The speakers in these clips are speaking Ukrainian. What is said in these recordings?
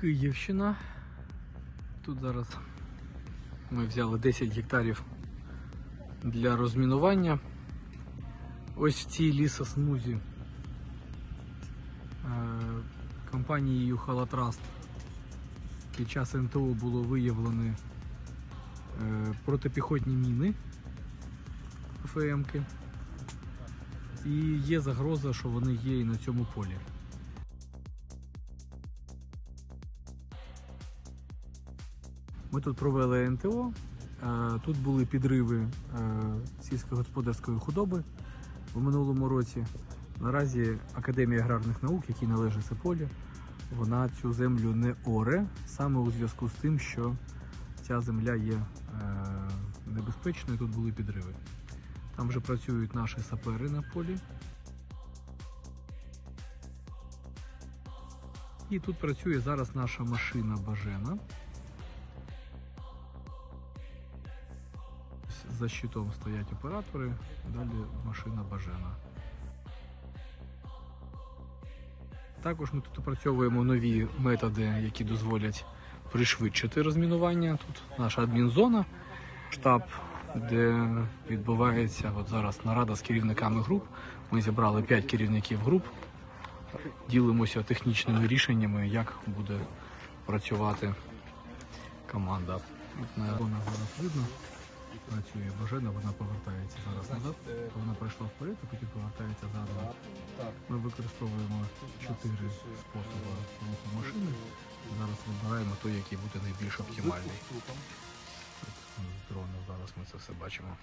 Київщина. Тут зараз ми взяли 10 гектарів для розмінування. Ось в цій лісосмузі е, компанією Халатраст під час НТО було виявлені е, протипіхотні міни ФМки. І є загроза, що вони є і на цьому полі. Ми тут провели НТО. е, Тут були підриви е, сільськогосподарської худоби в минулому році. Наразі Академія аграрних наук, якій належить це поле, вона цю землю не оре саме у зв'язку з тим, що ця земля є е, небезпечною. Тут були підриви. Там вже працюють наші сапери на полі. І тут працює зараз наша машина Бажена. За щитом стоять оператори, далі машина Бажена. Також ми тут опрацьовуємо нові методи, які дозволять пришвидшити розмінування. Тут наша адмінзона, штаб, де відбувається от зараз нарада з керівниками груп. Ми зібрали 5 керівників груп, ділимося технічними рішеннями, як буде працювати команда. От на зараз видно. Працює Божена, вона повертається зараз назад. Вона пройшла вперед, а потім повертається зараз. Ми використовуємо чотири способи руху машини. Зараз вибираємо той, який буде найбільш оптимальний. З дрона зараз ми це все бачимо.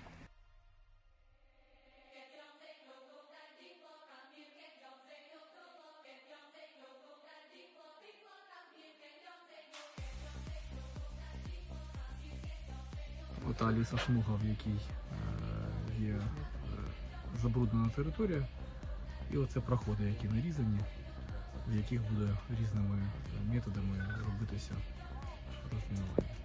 Ота лісосмуга, в якій е, є е, забруднена територія. І оце проходи, які нарізані, в яких буде різними методами робитися розмінування.